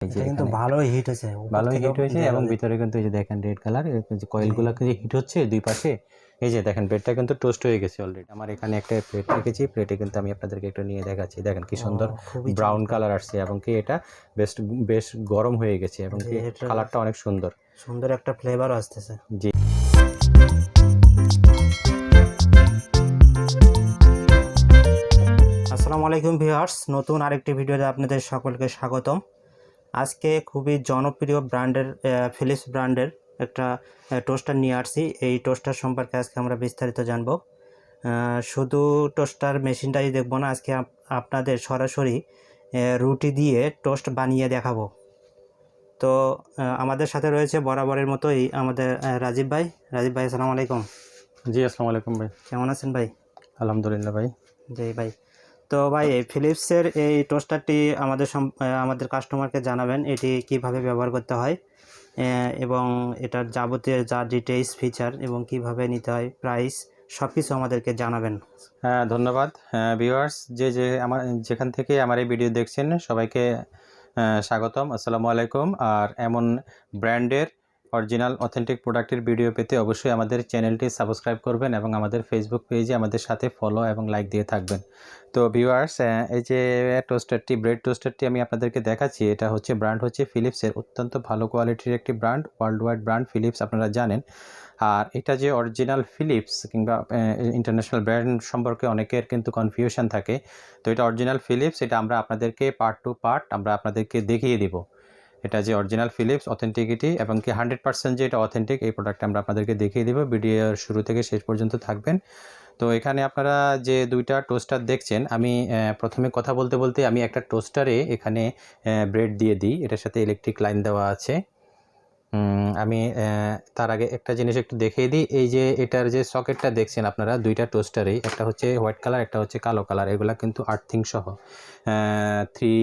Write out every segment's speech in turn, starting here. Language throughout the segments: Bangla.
কিন্তু ভালোই হিট হয়েছে। ভালোই হিট হয়েছে এবং ভিতরে কিন্তু এই যে দেখেন রেড কালার কয়েলগুলো যে হিট হচ্ছে দুই পাশে। এই যে দেখেন ব্রেডটা কিন্তু টোস্ট হয়ে গেছে অলরেডি আমার এখানে একটা প্লেট রেখেছি প্লেটে কিন্তু আমি আপনাদেরকে একটু নিয়ে দেখাচ্ছি। দেখেন কি সুন্দর ব্রাউন কালার আসছে এবং কি এটা বেশ বেশ গরম হয়ে গেছে এবং কি কালারটা অনেক সুন্দর। সুন্দর একটা ফ্লেভার আসতেছে। জি। আসসালামু আলাইকুম ভিউয়ার্স নতুন আরেকটি ভিডিওতে আপনাদের সকলকে স্বাগতম। আজকে খুবই জনপ্রিয় ব্র্যান্ডের ফিলিপস ব্র্যান্ডের একটা টোস্টার নিয়ে আসছি। এই টোস্টার সম্পর্কে আজকে আমরা বিস্তারিত জানব। শুধু টোস্টার মেশিনটাই দেখব না আজকে আপ- আপনাদের সরাসরি রুটি দিয়ে টোস্ট বানিয়ে দেখাবো। তো আমাদের সাথে রয়েছে বরাবরের মতোই আমাদের রাজীব ভাই। রাজীব ভাই আসসালামু আলাইকুম। জি আসসালামু আলাইকুম ভাই। কেমন আছেন ভাই? আলহামদুলিল্লাহ ভাই। জি ভাই। তো ভাই, এই ফিলিপসের এই টোস্টারটি আমাদের আমাদের কাস্টমারকে জানাবেন এটি কীভাবে ব্যবহার করতে হয় এবং এটার যাবতীয় যা ডিটেলস ফিচার এবং কীভাবে নিতে হয় প্রাইস সব কিছু আমাদেরকে জানাবেন। হ্যাঁ ধন্যবাদ। ভিউয়ার্স যে যে, আমার, যেখান থেকে আমার এই ভিডিও দেখছেন, সবাইকে স্বাগতম, আসসালামু আলাইকুম। আর এমন ব্র্যান্ডের অরিজিনাল, অথেন্টিক প্রোডাক্টের ভিডিও পেতে অবশ্যই আমাদের চ্যানেলটি সাবস্ক্রাইব করবেন এবং আমাদের ফেসবুক পেজে আমাদের সাথে ফলো এবং লাইক দিয়ে থাকবেন। তো ভিউয়ার্স এই যে টোস্টারটি ব্রেড টোস্টারটি আমি আপনাদেরকে দেখাচ্ছি, এটা হচ্ছে ব্র্যান্ড হচ্ছে ফিলিপসের অত্যন্ত ভালো কোয়ালিটির একটি brand world wide brand Philips আপনারা জানেন। আর এটা যে অরিজিনাল ফিলিপস কিংবা ইন্টারন্যাশনাল ব্র্যান্ড সম্পর্কে অনেকের কিন্তু কনফিউশন থাকে। তো এটা অরিজিনাল ফিলিপস এটা আমরা আপনাদেরকে পার্ট টু পার্ট আমরা আপনাদেরকে দেখিয়ে দিব। এটা যে অরিজিনাল ফিলিপস অথেন্টিকিটি এবং কি হান্ড্রেড পার্সেন্ট যে এটা অথেন্টিক এই প্রোডাক্ট আমরা আপনাদেরকে দেখিয়ে দিব। ভিডিওর শুরু থেকে শেষ পর্যন্ত থাকবেন। তো এখানে আপনারা যে দুইটা টোস্টার দেখছেন, আমি প্রথমে কথা বলতে বলতে আমি একটা টোস্টারে এখানে ব্রেড দিয়ে দিই। এটার সাথে ইলেকট্রিক লাইন দেওয়া আছে। আমি তার আগে একটা জিনিস একটু দেখিয়ে দিই। এই যে এটার যে সকেটটা দেখছেন আপনারা, দুইটা টোস্টারেই একটা হচ্ছে হোয়াইট কালার একটা হচ্ছে কালো কালার এগুলা কিন্তু আর্থিং সহ। থ্রি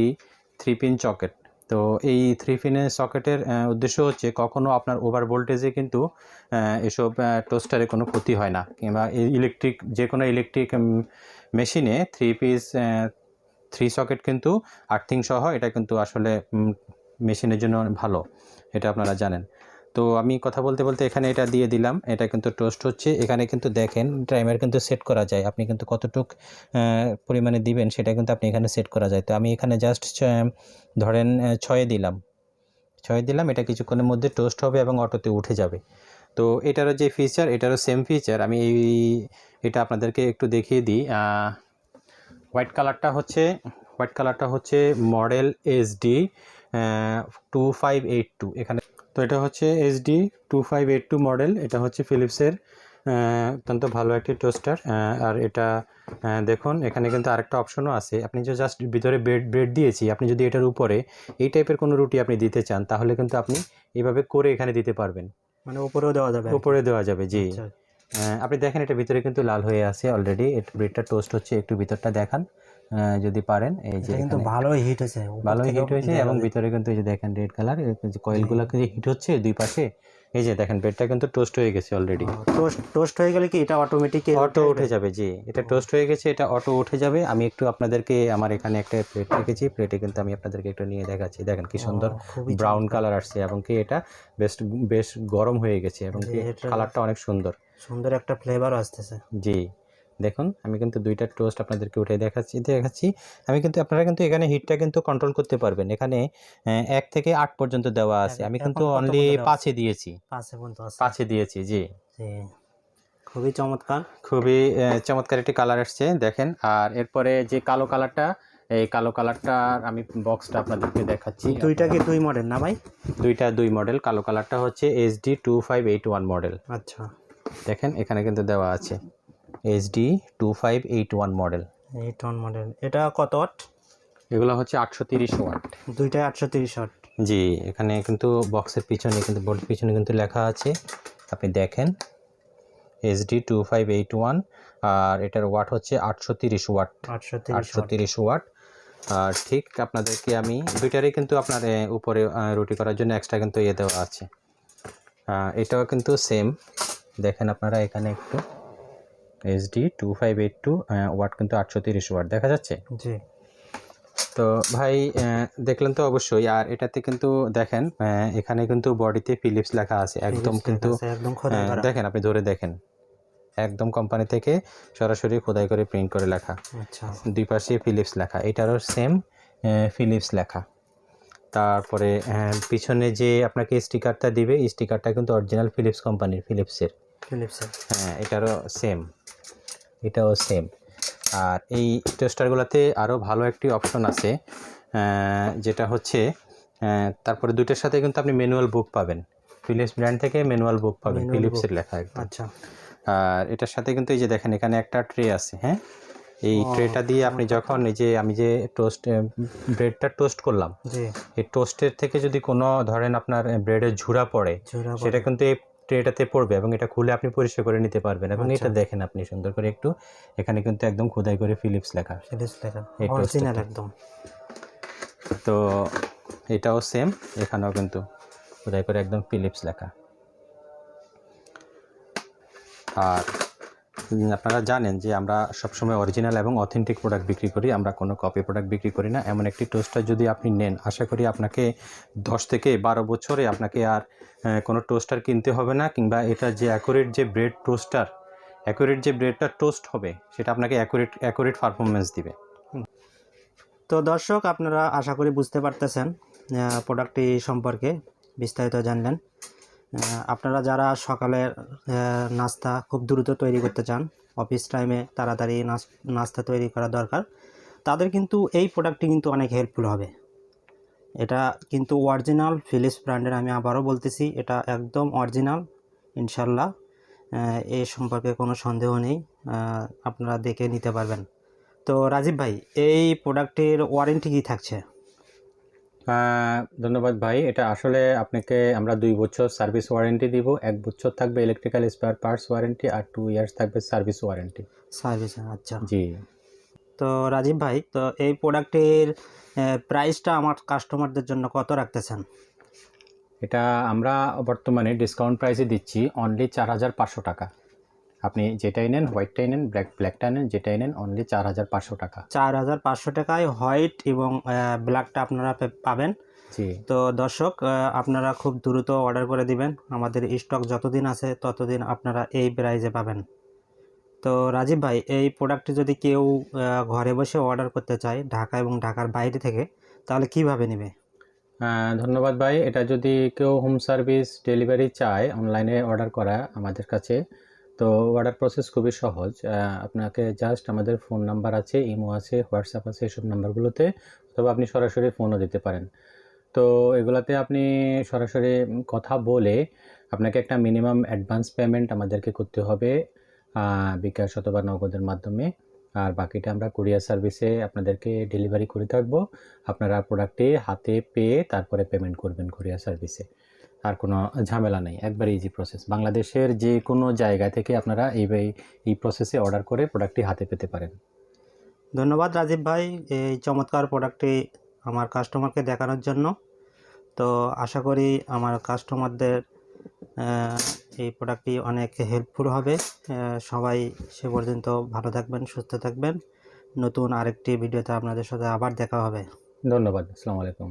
থ্রি পিন সকেট তো এই থ্রি ফিনে সকেটের উদ্দেশ্য হচ্ছে কখনও আপনার ওভার ভোল্টেজে কিন্তু এসব টোস্টারে কোনো ক্ষতি হয় না। কিংবা ইলেকট্রিক যে কোনো ইলেকট্রিক মেশিনে থ্রি পিস থ্রি সকেট কিন্তু আর্থিং সহ এটা কিন্তু আসলে মেশিনের জন্য ভালো। এটা আপনারা জানেন। তো আমি কথা বলতে বলতে এখানে এটা দিয়ে দিলাম। এটা কিন্তু টোস্ট হচ্ছে। এখানে কিন্তু দেখেন টাইমার কিন্তু সেট করা যায়। আপনি কিন্তু কতটুক পরিমাণে দিবেন সেটা কিন্তু আপনি এখানে সেট করা যায়। তো আমি এখানে জাস্ট ধরেন ছয়ে দিলাম। ছয়ে দিলাম, এটা কিছুক্ষণের মধ্যে টোস্ট হবে এবং অটোতে উঠে যাবে। তো এটারও যে ফিচার এটারও সেম ফিচার আমি এই, এটা আপনাদেরকে একটু দেখিয়ে দিই। হোয়াইট কালারটা হচ্ছে হোয়াইট কালারটা হচ্ছে model SD two five eight two এখানে তো এটা হচ্ছে SD two five eight two model এটা হচ্ছে ফিলিপসের অত্যন্ত ভালো একটি টোস্টার আর এটা দেখুন এখানে কিন্তু আরেকটা অপশনও আছে। আপনি যে জাস্ট ভিতরে ব্রেড ব্রেড দিয়েছি আপনি যদি এটার উপরে এই টাইপের কোনো রুটি আপনি দিতে চান তাহলে কিন্তু আপনি এইভাবে করে এখানে দিতে পারবেন। মানে উপরেও দেওয়া যাবে। উপরে দেওয়া যাবে জি। আচ্ছা, আহ, আপনি দেখেন এটা ভিতরে কিন্তু লাল হয়ে আছে অলরেডি ব্রেডটা টোস্ট হচ্ছে একটু ভিতরটা দেখান। যদি পারেন এই যে কিন্তু ভালোই হিট হয়েছে। ভালোই হিট হয়েছে এবং ভিতরে কিন্তু এই যে দেখেন রেড কালার কয়েলগুলো যে হিট হচ্ছে দুই পাশে এই যে দেখেন ব্রেডটা কিন্তু টোস্ট হয়ে গেছে অলরেডি টোস্ট টোস্ট হয়ে গেলে কি এটা অটোমেটিক অটো উঠে যাবে? জি। এটা টোস্ট হয়ে গেছে এটা অটো উঠে যাবে। আমি একটু আপনাদেরকে আমার এখানে একটা প্লেট রেখেছি প্লেটে কিন্তু আমি আপনাদেরকে একটু নিয়ে দেখাচ্ছি। দেখেন কি সুন্দর ব্রাউন কালার আসছে এবং কি এটা বেশ বেশ গরম হয়ে গেছে এবং কি কালারটা অনেক সুন্দর। সুন্দর একটা ফ্লেভার আসতেছে। জি। দেখুন আমি কিন্তু দুইটা টোস্ট আপনাদেরকে উঠে দেখাচ্ছি দেখাচ্ছি। আমি কিন্তু আপনারা কিন্তু এখানে হিটটা কিন্তু কন্ট্রোল করতে পারবেন। এখানে এক থেকে আট পর্যন্ত দেওয়া আছে। আমি কিন্তু অনলি পাঁচে দিয়েছি। পাঁচে পর্যন্ত আছে। পাঁচে দিয়েছি জি। জি খুবই চমৎকার। খুবই চমৎকার একটি কালার আসছে দেখেন। আর এরপরে যে কালো কালারটা এই কালো কালারটা আমি বক্সটা আপনাদেরকে দেখাচ্ছি। দুইটা কি দুই মডেল না ভাই? দুইটা দুই মডেল কালো কালারটা হচ্ছে HD two five eight one model আচ্ছা। দেখেন এখানে কিন্তু দেওয়া আছে। HD two five eight one model এই টন মডেল এটা কত ওয়াট এগুলো হচ্ছে আটশো তিরিশ ওয়াট দুইটাই আটশো তিরিশ ওয়াট জি এখানে কিন্তু বক্সের পিছনে কিন্তু বোর্ড পিছনে কিন্তু লেখা আছে। আপনি দেখেন HD two five eight one আর এটার ওয়াট হচ্ছে আটশো তিরিশ ওয়াট আটশো তিরিশ ওয়াট আর ঠিক আপনাদেরকে আমি দুইটারই কিন্তু আপনার উপরে রুটি করার জন্য এক্সট্রা কিন্তু ইয়ে দেওয়া আছে। এটাও কিন্তু সেম দেখেন আপনারা এখানে একটু। HD two five eight two watt কিন্তু আটশো তিরিশ ওয়াট দেখা যাচ্ছে? জি। তো ভাই দেখলেন তো অবশ্যই আর এটাতে কিন্তু দেখেন এখানে কিন্তু বডিতে ফিলিপস লেখা আছে একদম কিন্তু দেখেন আপনি ধরে দেখেন একদম কোম্পানি থেকে সরাসরি খোদাই করে প্রিন্ট করে লেখা। আচ্ছা। দুই পাশে ফিলিপস লেখা এটারও সেম ফিলিপস লেখা। তারপরে পিছনে যে আপনাকে স্টিকারটা দিবে স্টিকারটা কিন্তু অরিজিনাল ফিলিপস কোম্পানির ফিলিপসের ফিলিপসের হ্যাঁ এটারও সেম এটাও সেম আর এই টোস্টারগুলোতে আরও ভালো একটি অপশন আছে যেটা হচ্ছে তারপরে দুইটার সাথে কিন্তু আপনি ম্যানুয়াল বুক পাবেন। ফিলিপস ব্র্যান্ড থেকে ম্যানুয়াল বুক পাবেন ফিলিপসের লেখা একদম। আচ্ছা। আর এটার সাথে কিন্তু এই যে দেখেন এখানে একটা ট্রে আছে হ্যাঁ? এই ট্রেটা দিয়ে আপনি যখন এই যে আমি যে টোস্ট ব্রেডটা টোস্ট করলাম এই টোস্টের থেকে যদি কোনো ধরেন আপনার ব্রেডের ঝুড়া পড়ে সেটা কিন্তু এই ট্রেটাতে পড়বে এবং এটা খুলে আপনি পরিষ্কার করে নিতে পারবেন। এবং আচ্ছা। এটা দেখেন আপনি সুন্দর করে একটু এখানে কিন্তু একদম খোদাই করে ফিলিপস লেখা। ফিলিপস লেখা অরিজিনাল একদম। তো এটাও সেম এখানেও কিন্তু খোদাই করে একদম ফিলিপস লেখা। আর আপনারা জানেন যে আমরা সবসময় অরিজিনাল এবং অথেন্টিক প্রোডাক্ট বিক্রি করি, আমরা কোনো কপি প্রোডাক্ট বিক্রি করি না। এমন একটি টোস্টার যদি আপনি নেন, আশা করি আপনাকে দশ থেকে বারো বছরে আপনাকে আর কোনো টোস্টার কিনতে হবে না, কিংবা এটা যে অ্যাকুরেট যে ব্রেড টোস্টার অ্যাকুরেট যে ব্রেডটা টোস্ট হবে, সেটা আপনাকে অ্যাকুরেট অ্যাকুরেট পারফরমেন্স দিবে। তো দর্শক, আপনারা আশা করি বুঝতে পারতেছেন প্রোডাক্টটি সম্পর্কে বিস্তারিত জানলেন। আপনারা যারা সকালে নাস্তা খুব দ্রুত তৈরি করতে চান অফিস টাইমে তাড়াতাড়ি নাস- নাস্তা তৈরি করা দরকার, তাদের কিন্তু এই প্রোডাক্টটি কিন্তু অনেক হেল্পফুল হবে। এটা কিন্তু অরিজিনাল ফিলিপস ব্র্যান্ডের আমি আবারও বলতেছি, এটা একদম অরিজিনাল ইনশাল্লাহ এ সম্পর্কে কোনো সন্দেহ নেই আপনারা দেখে নিতে পারবেন। তো রাজীব ভাই, এই প্রোডাক্টের ওয়ারেন্টি কি থাকছে? ধন্যবাদ ভাই। এটা আসলে আপনাকে আমরা দুই বছর সার্ভিস ওয়ারেন্টি দিব এক বছর থাকবে ইলেকট্রিক্যাল স্পেয়ার পার্টস ওয়ারেন্টি আর টু ইয়ার্স থাকবে সার্ভিস ওয়ারেন্টি সার্ভিস আচ্ছা। জি। তো রাজীব ভাই তো এই প্রোডাক্টের প্রাইসটা আমার কাস্টমারদের জন্য কত রাখতেছেন? এটা আমরা বর্তমানে ডিসকাউন্ট প্রাইসে দিচ্ছি অনলি চার হাজার পাঁচশো টাকা। আপনি যেটাই নেন হোয়াইটটাই নেন ব্ল্যাক ব্ল্যাকটা নেন যেটাই নেন অনলি চার হাজার পাঁচশো টাকা। চার হাজার পাঁচশো টাকায় হোয়াইট এবং ব্ল্যাকটা আপনারা পাবেন। জি। তো দর্শক আপনারা খুব দ্রুত অর্ডার করে দিবেন। আমাদের স্টক যতদিন আছে ততদিন আপনারা এই প্রাইজে পাবেন। তো রাজীব ভাই এই প্রোডাক্টটি যদি কেউ ঘরে বসে অর্ডার করতে চায় ঢাকা এবং ঢাকার বাইরে থেকে তাহলে কীভাবে নেবে? ধন্যবাদ ভাই। এটা যদি কেউ হোম সার্ভিস ডেলিভারি চায় অনলাইনে অর্ডার করা আমাদের কাছে তো অর্ডার প্রসেস খুবই সহজ। আপনাকে জাস্ট আমাদের ফোন নাম্বার আছে ইমো আছে হোয়াটসঅ্যাপ আছে, এসব নাম্বারগুলোতে অথবা আপনি সরাসরি ফোনও দিতে পারেন। তো এগুলাতে আপনি সরাসরি কথা বলে আপনাকে একটা মিনিমাম অ্যাডভান্স পেমেন্ট আমাদেরকে করতে হবে বিকাশ অথবা নগদের মাধ্যমে। আর বাকিটা আমরা কুরিয়ার সার্ভিসে আপনাদেরকে ডেলিভারি করে থাকব। আপনারা প্রোডাক্টটি হাতে পেয়ে তারপরে পেমেন্ট করবেন কুরিয়ার সার্ভিসে আর কোনো ঝামেলা নেই একবার ইজি প্রসেস বাংলাদেশের যে কোনো জায়গা থেকে আপনারা এই এই প্রসেসে অর্ডার করে প্রোডাক্টটি হাতে পেতে পারেন। ধন্যবাদ রাজীব ভাই এই চমৎকার প্রোডাক্টটি আমার কাস্টমারকে দেখানোর জন্য। তো আশা করি আমার কাস্টমারদের এই প্রোডাক্টটি অনেক হেল্পফুল হবে। সবাই সে পর্যন্ত ভালো থাকবেন সুস্থ থাকবেন। নতুন আরেকটি ভিডিওতে আপনাদের সাথে আবার দেখা হবে। ধন্যবাদ আসসালামু আলাইকুম।